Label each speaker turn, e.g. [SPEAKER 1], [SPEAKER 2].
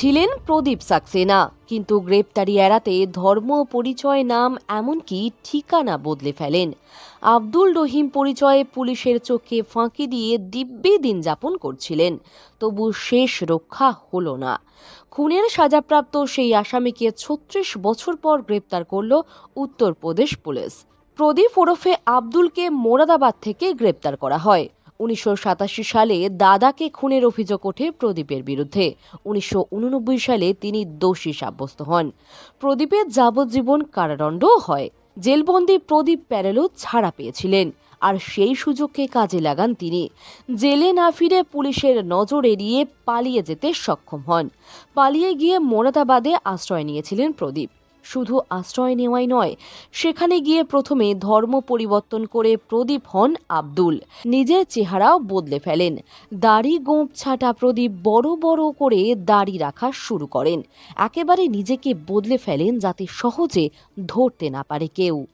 [SPEAKER 1] ছিলেন প্রদীপ সাক্সেনা, কিন্তু গ্রেপ্তারি এড়াতে ধর্ম পরিচয় নাম এমনকি ঠিকানা বদলে ফেলেন। আব্দুল রহিম পরিচয়ে পুলিশের চোখে ফাঁকি দিয়ে দিব্যি দিন যাপন করছিলেন, তবু শেষ রক্ষা হলো না। খুনের সাজাপ্রাপ্ত সেই আসামিকে ছত্রিশ বছর পর গ্রেপ্তার করল উত্তরপ্রদেশ পুলিশ। প্রদীপ ওরফে আব্দুলকে মোরাদাবাদ থেকে গ্রেপ্তার করা হয়। উনিশশো সাতাশি সালে দাদাকে খুনের অভিযোগ ওঠে প্রদীপের বিরুদ্ধে। উনিশশো উননব্বই সালে তিনি দোষী সাব্যস্ত হন। প্রদীপের যাবজ্জীবন কারাদণ্ডও হয়। জেলবন্দি প্রদীপ প্যারেলও ছাড়া পেয়েছিলেন। আর সেই সুযোগকে কাজে লাগান তিনি। জেলে না ফিরে পুলিশের নজর এড়িয়ে পালিয়ে যেতে সক্ষম হন। পালিয়ে গিয়ে মোরাদাবাদে আশ্রয় নিয়েছিলেন প্রদীপ। শুধু আশ্রয় নেওয়াই নয়, সেখানে গিয়ে প্রথমে ধর্ম পরিবর্তন করে প্রদীপ হন আব্দুল। নিজের চেহারাও বদলে ফেলেন। দাড়ি গোঁপ ছাটা প্রদীপ বড় বড় করে দাড়ি রাখা শুরু করেন। একেবারে নিজেকে বদলে ফেলেন যাতে সহজে ধরতে না পারে কেউ।